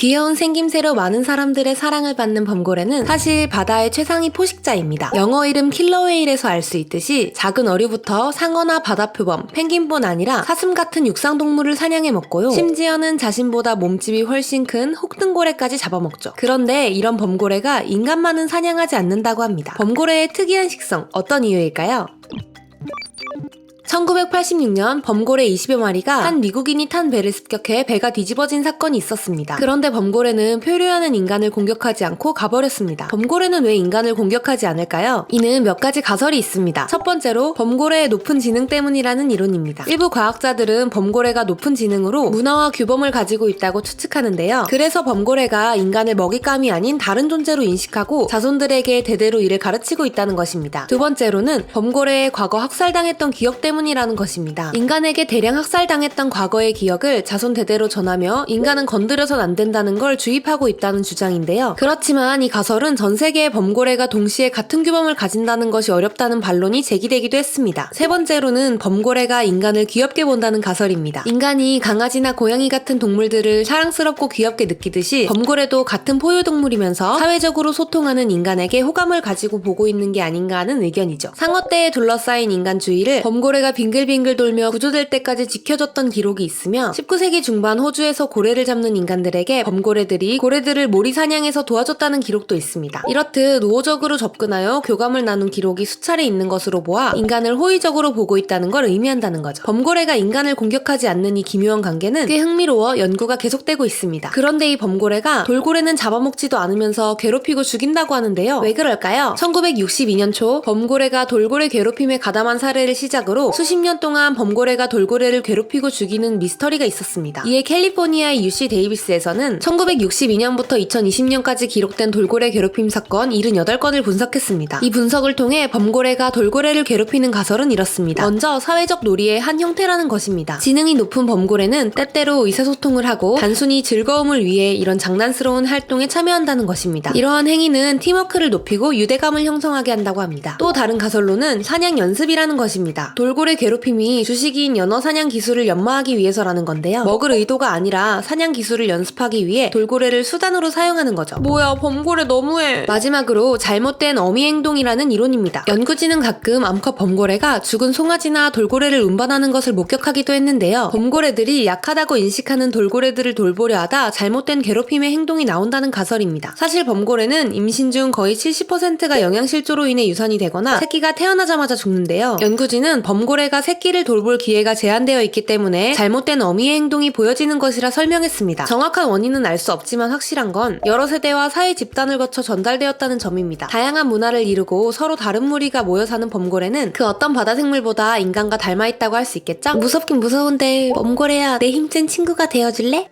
귀여운 생김새로 많은 사람들의 사랑을 받는 범고래는 사실 바다의 최상위 포식자입니다. 영어 이름 킬러웨일에서 알 수 있듯이 작은 어류부터 상어나 바다표범, 펭귄뿐 아니라 사슴 같은 육상 동물을 사냥해 먹고요. 심지어는 자신보다 몸집이 훨씬 큰 혹등고래까지 잡아먹죠. 그런데 이런 범고래가 인간만은 사냥하지 않는다고 합니다. 범고래의 특이한 식성, 어떤 이유일까요? 1986년 범고래 20여 마리가 한 미국인이 탄 배를 습격해 배가 뒤집어진 사건이 있었습니다. 그런데 범고래는 표류하는 인간을 공격하지 않고 가버렸습니다. 범고래는 왜 인간을 공격하지 않을까요? 이는 몇 가지 가설이 있습니다. 첫 번째로 범고래의 높은 지능 때문이라는 이론입니다. 일부 과학자들은 범고래가 높은 지능으로 문화와 규범을 가지고 있다고 추측하는데요. 그래서 범고래가 인간을 먹잇감이 아닌 다른 존재로 인식하고 자손들에게 대대로 이를 가르치고 있다는 것입니다. 두 번째로는 범고래의 과거 학살당했던 기억 때문 이라는 것입니다. 인간에게 대량 학살당했던 과거의 기억을 자손 대대로 전하며 인간은 건드려선 안 된다는 걸 주입하고 있다는 주장인데요. 그렇지만 이 가설은 전 세계의 범고래가 동시에 같은 규범을 가진다는 것이 어렵다는 반론이 제기되기도 했습니다. 세 번째로는 범고래가 인간을 귀엽게 본다는 가설입니다. 인간이 강아지나 고양이 같은 동물들을 사랑스럽고 귀엽게 느끼듯이 범고래도 같은 포유동물이면서 사회적으로 소통하는 인간에게 호감을 가지고 보고 있는 게 아닌가 하는 의견이죠. 상어떼에 둘러싸인 인간 주위를 범고래가 빙글빙글 돌며 구조될 때까지 지켜줬던 기록이 있으며 19세기 중반 호주에서 고래를 잡는 인간들에게 범고래들이 고래들을 모리 사냥해서 도와줬다는 기록도 있습니다. 이렇듯 우호적으로 접근하여 교감을 나눈 기록이 수차례 있는 것으로 보아 인간을 호의적으로 보고 있다는 걸 의미한다는 거죠. 범고래가 인간을 공격하지 않는 이 기묘한 관계는 꽤 흥미로워 연구가 계속되고 있습니다. 그런데 이 범고래가 돌고래는 잡아먹지도 않으면서 괴롭히고 죽인다고 하는데요. 왜 그럴까요? 1962년 초 범고래가 돌고래 괴롭힘에 가담한 사례를 시작으로 수십 년 동안 범고래가 돌고래를 괴롭히고 죽이는 미스터리가 있었습니다. 이에 캘리포니아의 UC 데이비스에서는 1962년부터 2020년까지 기록된 돌고래 괴롭힘 사건 78건을 분석했습니다. 이 분석을 통해 범고래가 돌고래를 괴롭히는 가설은 이렇습니다. 먼저 사회적 놀이의 한 형태라는 것입니다. 지능이 높은 범고래는 때때로 의사소통을 하고 단순히 즐거움을 위해 이런 장난스러운 활동에 참여한다는 것입니다. 이러한 행위는 팀워크를 높이고 유대감을 형성하게 한다고 합니다. 또 다른 가설로는 사냥 연습이라는 것입니다. 돌고래 괴롭힘이 주식인 연어 사냥 기술을 연마하기 위해서라는 건데요. 먹을 의도가 아니라 사냥 기술을 연습하기 위해 돌고래를 수단으로 사용하는 거죠. 뭐야, 범고래 너무해. 마지막으로 잘못된 어미 행동이라는 이론입니다. 연구진은 가끔 암컷 범고래가 죽은 송아지나 돌고래를 운반하는 것을 목격하기도 했는데요. 범고래들이 약하다고 인식하는 돌고래들을 돌보려 하다 잘못된 괴롭힘의 행동이 나온다는 가설입니다. 사실 범고래는 임신 중 거의 70%가 영양실조로 인해 유산이 되거나 새끼가 태어나자마자 죽는데요. 연구진은 범고 래가 새끼를 돌볼 기회가 제한되어 있기 때문에 잘못된 어미의 행동이 보여지는 것이라 설명했습니다. 정확한 원인은 알 수 없지만 확실한 건 여러 세대와 사회 집단을 거쳐 전달되었다는 점입니다. 다양한 문화를 이루고 서로 다른 무리가 모여 사는 범고래는 그 어떤 바다 생물보다 인간과 닮아 있다고 할 수 있겠죠? 무섭긴 무서운데 범고래야 내 힘센 친구가 되어줄래?